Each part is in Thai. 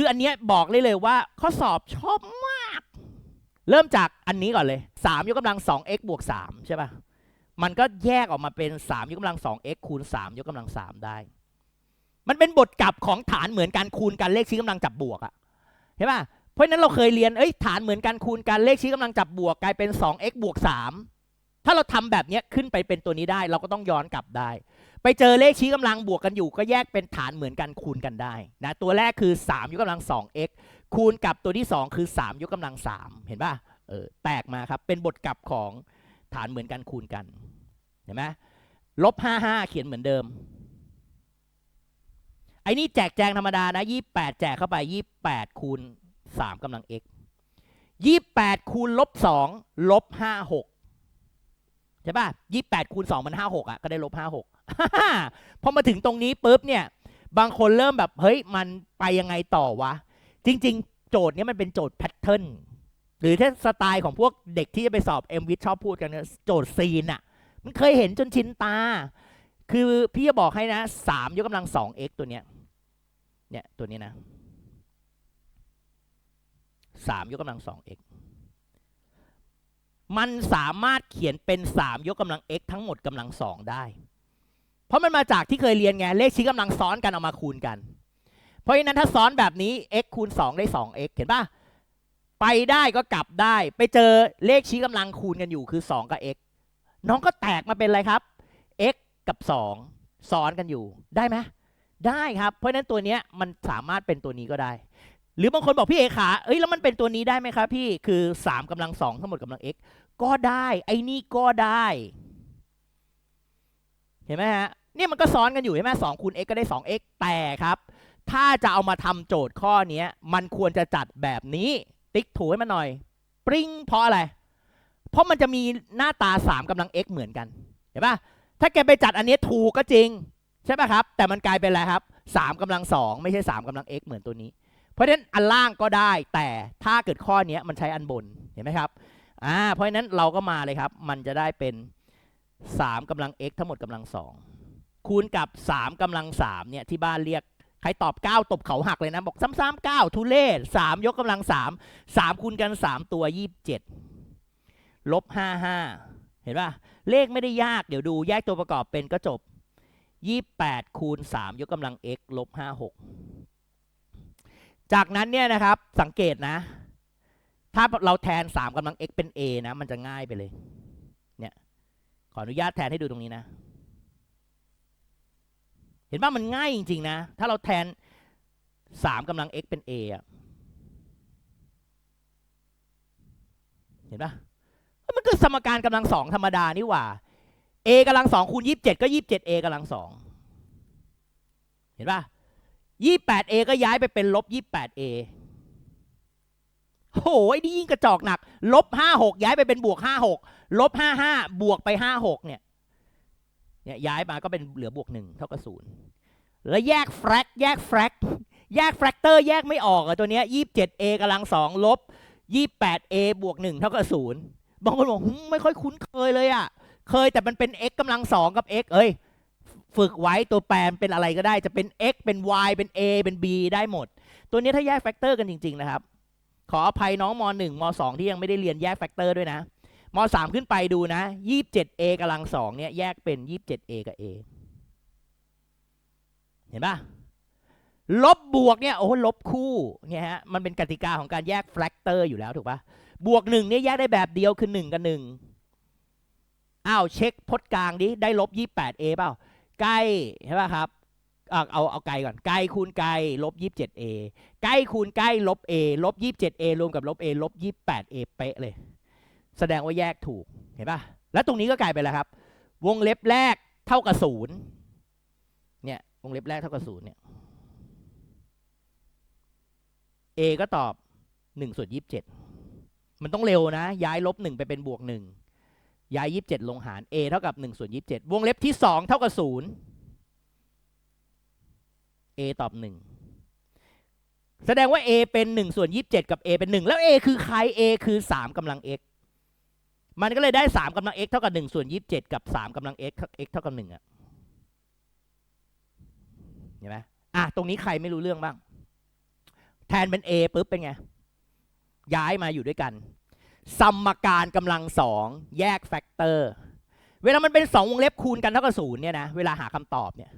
คืออันเนี้ยบอกเลยเลยว่าข้อสอบชอบมาก เริ่มจากอันนี้ก่อนเลย 3 ยกกำลัง 2x บวก 3 ใช่ป่ะ มันก็แยกออกมาเป็น 3 ยกกำลัง 2x คูณ 3 ยกกำลัง 3 ได้ มันเป็นบทกลับของฐานเหมือนกันคูณกันเลขชี้กำลังจับบวกอะเห็นป่ะ เพราะฉะนั้นเราเคยเรียน เอ้ยฐานเหมือนกันคูณกันเลขชี้กำลังจับบวกกลายเป็น 2x บวก 3 ถ้าเราทำแบบนี้ขึ้นไปเป็นตัวนี้ได้ เราก็ต้องย้อนกลับได้ ไปเจอเลขชี้กำลังบวกกันอยู่ ก็แยกเป็นฐานเหมือนกันคูณกันได้นะตัวแรกคือ 3 ยกกำลัง 2x คูณกับตัวที่ 2 คือ 3 ยกกำลัง 3 เห็นป่ะเออแตกมาครับเป็นบทกลับของฐานเหมือนกันคูณกันเห็นไหมลบ55เขียนเหมือนเดิมไอ้นี่แจกแจงธรรมดานะ28แจกเข้าไป28คูณ3กำลัง x 28คูณลบ2ลบ56ใช่ป่ะ28คูณ2มัน56อะ ก็ได้ลบ56พอมาถึงตรงนี้ปุ๊บเนี่ย บางคนเริ่มแบบ เฮ้ย มันไปยังไงต่อวะ จริง ๆ โจทย์เนี้ยมันเป็นโจทย์แพทเทิร์น หรือถ้าสไตล์ของพวกเด็กที่จะไปสอบ m w i t ชอบพูดกันเนี่ยโจทย์ซีนอะ มันเคยเห็นจนชินตา คือพี่จะบอกให้นะ3ยกกำลังสอง x ตัวเนี้ย เนี่ยตัวนี้นะ3ยกกำลังสอง x มันสามารถเขียนเป็น 3 ยกกำลัง x ทั้งหมดกำลัง2ได้ เพราะมันมาจากที่เคยเรียนไง เลขชี้กำลังซ้อนกันเอามาคูณกัน เพราะฉะนั้นถ้าซ้อนแบบนี้ x คูณ 2 ได้ 2x เห็นปะไปได้ก็กลับได้ ไปเจอเลขชี้กำลังคูณกันอยู่คือ 2 กับ x น้องก็แตกมาเป็นอะไรครับ x กับ 2 ซ้อนกันอยู่ได้ไหมได้ครับ เพราะฉะนั้นตัวเนี้ยมันสามารถเป็นตัวนี้ก็ได้ หรือบางคนบอกพี่เอขาเอ้ยแล้วมันเป็นตัวนี้ได้ไหมครับพี่คือ 3กำลัง2ทั้งหมดกำลัง x ก็ได้ไอ้นี่ก็ได้ เห็นไหมฮะเนี่ยมันก็ซ้อนกันอยู่ใช่ไหมสองคูณ x ก็ได้ 2x แต่ครับ ถ้าจะเอามาทำโจทย์ข้อเนี้มันควรจะจัดแบบนี้ ติ๊กถูให้มันหน่อย ปริ้งเพราะอะไร เพราะมันจะมีหน้าตา 3กำลัง x เหมือนกันเห็นปะถ้าแกไปจัดอันนี้ถูกก็จริง ใช่ปะครับ แต่มันกลายเป็นอะไรครับ3กำลัง2ไม่ใช่3กำลัง x เหมือนตัวนี้ เพราะฉะนั้นอันล่างก็ได้แต่ถ้าเกิดข้อนี้มันใช้อันบนเห็นไหมครับอ่าเพราะฉะนั้นเราก็มาเลยครับ มันจะได้เป็น 3กำลัง x ทั้งหมดกำลัง 2 คูณกับ 3กำลัง3เนี่ยที่บ้านเรียกใครตอบ 9 ตบเขาหักเลยนะ บอกซ้ำๆ9ทุเลศ3ยกกำลัง 3 3 คูณกัน 3 ตัว 27 ลบ 55 เห็นป่ะ เลขไม่ได้ยากเดี๋ยวดูแยกตัวประกอบเป็นก็จบ 28 คูณ 3 ยกกำลัง x ลบ 56 จากนั้นเนี่ยนะครับสังเกตนะ ถ้าเราแทน 3กำลัง x เป็น a นะ มันจะง่ายไปเลย เนี่ย ขออนุญาตแทนให้ดูตรงนี้นะ เห็นป่ะมันง่ายจริง ๆ นะ ถ้าเราแทน 3กำลัง x เป็น a อะเห็นป่ะมันคือสมการกำลังสองธรรมดานี่หว่า a กำลังสองคูณยี่สิบเจ็ดก็ยี่สิบเจ็ด a กำลังสองเห็นป่ะ ยี่แปด a ก็ย้ายไปเป็นลบยี่แปด a โอ้โหไอ้นี่ยิ่งกระจอกหนัก ลบห้าหกย้ายไปเป็นบวกห้าหกลบห้าห้าบวกไปห้าหกเนี่ย เนี่ยย้ายมาก็เป็นเหลือบวกหนึ่งเท่ากับศูนย์แล้วแยกแฟกแยกแฟกแยกแฟกเตอร์แยกไม่ออกอะตัวเนี้ยยี่สิบเจ็ด a กำลังสองลบยี่แปด a บวกหนึ่งเท่ากับศูนย์บางคนบอกหึไม่ค่อยคุ้นเคยเลยอะเคยแต่มันเป็น x กำลังสองกับ x เอ้ย ฝึกไว้ตัวแปรเป็นอะไรก็ได้จะเป็น x เป็น y เป็น a เป็น b ได้หมด ตัวนี้ถ้าแยกแฟกเตอร์กันจริง ๆ นะครับ ขออภัยน้องม .1 ม .2 ที่ยังไม่ได้เรียนแยกแฟกเตอร์ด้วยนะม .3 ขึ้นไปดูนะ 27a กำลังสองเนี่ยแยกเป็น 27a กับ a เห็นปะลบบวกเนี่ยโอ้โหลบคู่เนี่ยฮะมันเป็นกติกาของการแยกแฟกเตอร์อยู่แล้วถูกปะบวกหนึ่งเนี่ยแยกได้แบบเดียวคือ1กับ1อ้าวเช็คพจน์กลางดิได้ลบ 28a เปล่า ใกล้ใช่ป่ะครับเอาเอาเอาไกลก่อนไกลคูณไกลลบ 27a ใกล้คูณใกล้ลบ a ลบ 27a รวมกับลบ a ลบ 28a เอเป๊ะเลย แสดงว่าแยกถูกเห็นป่ะแล้วตรงนี้ก็กลายเป็นอะไรครับ วงเล็บแรกเท่ากับศูนย์เนี่ยวงเล็บแรกเท่ากับศูนย์เนี่ย a ก็ตอบหนึ่งส่วนยี่สิบเจ็ดมันต้องเร็วนะ ย้ายลบหนึ่งไปเป็นบวกหนึ่ง ย้ายยี่สิบเจ็ดลงหาร a เท่ากับหนึ่งส่วนยี่สิบเจ็ดวงเล็บที่สองเท่ากับศูนย์ a ตอบหนึ่งแสดงว่า a เป็นหนึ่งส่วนยี่สิบเจ็ดกับ a เป็นหนึ่งแล้ว a คือใคร a คือสามกำลัง x มันก็เลยได้สามกำลัง x เท่ากับหนึ่งส่วนยี่สิบเจ็ดกับสามกำลัง x x เท่ากับหนึ่งอะเห็นไหมอะ ตรงนี้ใครไม่รู้เรื่องบ้าง แทนเป็น a ปุ๊บเป็นไง ย้ายมาอยู่ด้วยกัน สมการกำลังสองแยกแฟกเตอร์เวลามันเป็นสองวงเล็บคูณกันเท่ากับศูนย์เนี่ยนะเวลาหาคำตอบเนี่ย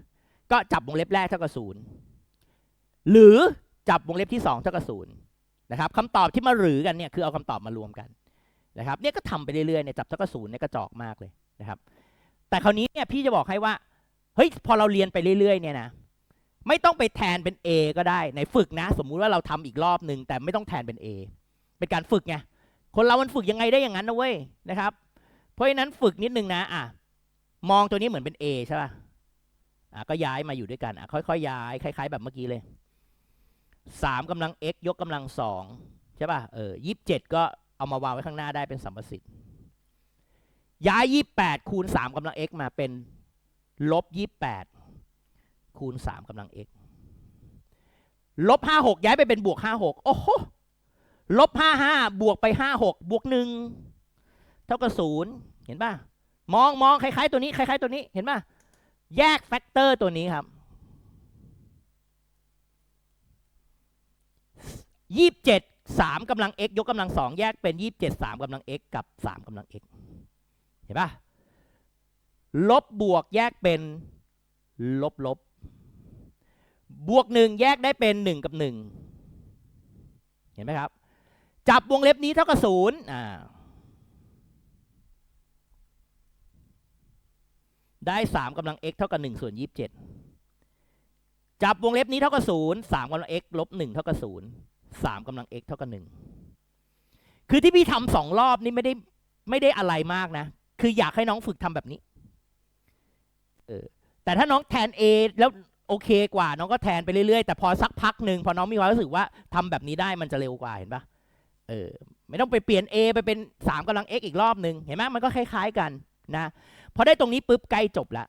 ก็จับวงเล็บแรกเท่ากับศูนย์หรือจับวงเล็บที่สองเท่ากับศูนย์นะครับคำตอบที่มาหรือกันเนี่ยคือเอาคำตอบมารวมกันนะครับเนี่ยก็ทำไปเรื่อยๆเนี่ยจับเท่ากับศูนย์เนี่ยกระจอกมากเลยนะครับ แต่คราวนี้เนี่ยพี่จะบอกให้ว่าเฮ้ยพอเราเรียนไปเรื่อยๆเนี่ยนะไม่ต้องไปแทนเป็น A ก็ได้ในฝึกนะ สมมุติว่าเราทำอีกรอบหนึ่งแต่ไม่ต้องแทนเป็น A เป็นการฝึกไง คนเรามันฝึกยังไงได้อย่างนั้นนะเว้ยนะครับ เพราะฉะนั้นฝึกนิดนึงนะอะมองตัวนี้เหมือนเป็น A ใช่ป่ะอะก็ย้ายมาอยู่ด้วยกันอะค่อยๆย้ายคล้าย ๆ แบบเมื่อกี้เลยสามกำลัง x ยกกำลังสองใช่ป่ะเออยี่สิบเจ็ดก็เอามาวางไว้ข้างหน้าได้เป็นสัมประสิทธิ์ย้ายยี่แปดคูณสามกำลัง x มาเป็นลบยี่แปดคูณสามกำลัง x ลบห้าหกย้ายไปเป็นบวกห้าหกโอ้โห ลบห้าห้าบวกไปห้าหกบวกหนึ่งเท่ากับศูนย์เห็นป่ะมองมองคล้ายๆตัวนี้คล้ายๆตัวนี้เห็นป่ะแยกแฟกเตอร์ตัวนี้ครับยี่สิบเจ็ดสามกำลัง x ยกกำลังสองแยกเป็นยี่สิบเจ็ดสามกำลัง x กับสามกำลัง x เห็นป่ะลบบวกแยกเป็นลบลบบวกหนึ่งแยกได้เป็นหนึ่งกับหนึ่งเห็นไหมครับ จับวงเล็บนี้เท่ากับศูนย์อ่าได้สามกำลัง x เท่ากับหนึ่งส่วนยี่สิบเจ็ดจับวงเล็บนี้เท่ากับศูนย์สามกำลัง x ลบหนึ่งเท่ากับศูนย์สามกำลัง x เท่ากับหนึ่งคือที่พี่ทำสองรอบนี่ไม่ได้ไม่ได้อะไรมากนะ คืออยากให้น้องฝึกทำแบบนี้เออแต่ถ้าน้องแทน A แล้วโอเคกว่า น้องก็แทนไปเรื่อยๆ แต่พอสักพักหนึ่งพอน้องมีความรู้สึกว่าทำแบบนี้ได้มันจะเร็วกว่าเห็นปะ เออไม่ต้องไปเปลี่ยน A ไปเป็นสามกำลัง x อีกรอบหนึ่งเห็นไหมมันก็คล้าย ๆกันนะพอได้ตรงนี้ปุ๊บใกล้จบละ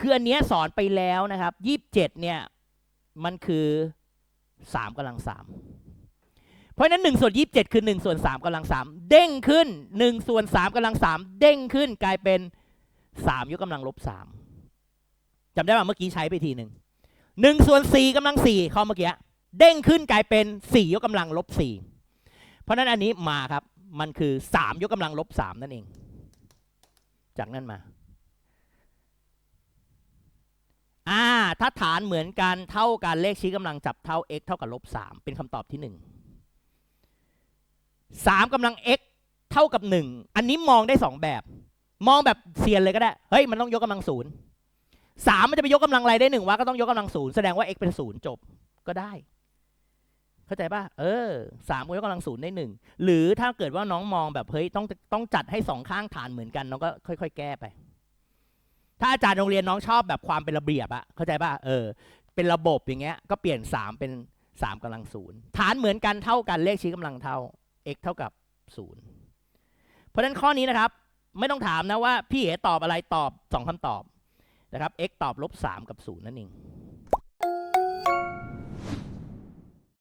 คืออันเนี้ยสอนไปแล้วนะครับยี่สิบเจ็ดเนี่ยมันคือสามกำลังสามเพราะฉะนั้นหนึ่งส่วนยี่สิบเจ็ดคือหนึ่งส่วนสามกำลังสามเด้งขึ้นหนึ่งส่วนสามกำลังสามเด้งขึ้นกลายเป็นสามยกกำลังลบสามจำได้ป่ะเมื่อกี้ใช้ไปทีหนึ่งหนึ่งส่วนสี่กำลังสี่ข้อเมื่อกี้ เด้งขึ้นกลายเป็นสี่ยกกำลังลบสี่เพราะนั้นอันนี้มาครับ มันคือสามยกกำลังลบสามนั่นเอง จากนั้นมา อ่า ถ้าฐานเหมือนกันเท่ากันเลขชี้กำลังจับเท่า x เท่ากับลบสามเป็นคำตอบที่หนึ่งสามกำลัง x เท่ากับหนึ่งอันนี้มองได้สองแบบ มองแบบเซียนเลยก็ได้ เฮ้ย มันต้องยกกำลังศูนย์สามมันจะไปยกกำลังอะไรได้หนึ่งวะก็ต้องยกกำลังศูนย์แสดงว่า x เป็นศูนย์จบก็ได้ เข้าใจป่ะเออสามยกกำลังศูนย์ได้หนึ่งหรือถ้าเกิดว่าน้องมองแบบเฮ้ยต้องต้องจัดให้สองข้างฐานเหมือนกันน้องก็ค่อย ๆ แก้ไป ถ้าอาจารย์โรงเรียนน้องชอบแบบความเป็นระเบียบอะเข้าใจป่ะเออ เป็นระบบอย่างเงี้ย ก็เปลี่ยนสามเป็นสามกำลังศูนย์ฐานเหมือนกันเท่ากันเลขชี้กำลังเท่า x เท่ากับศูนย์เพราะฉะนั้นข้อนี้นะครับ ไม่ต้องถามนะว่าพี่เอ๋ตอบอะไรตอบสองคำตอบนะครับ x ตอบลบสามกับศูนย์นั่นเอง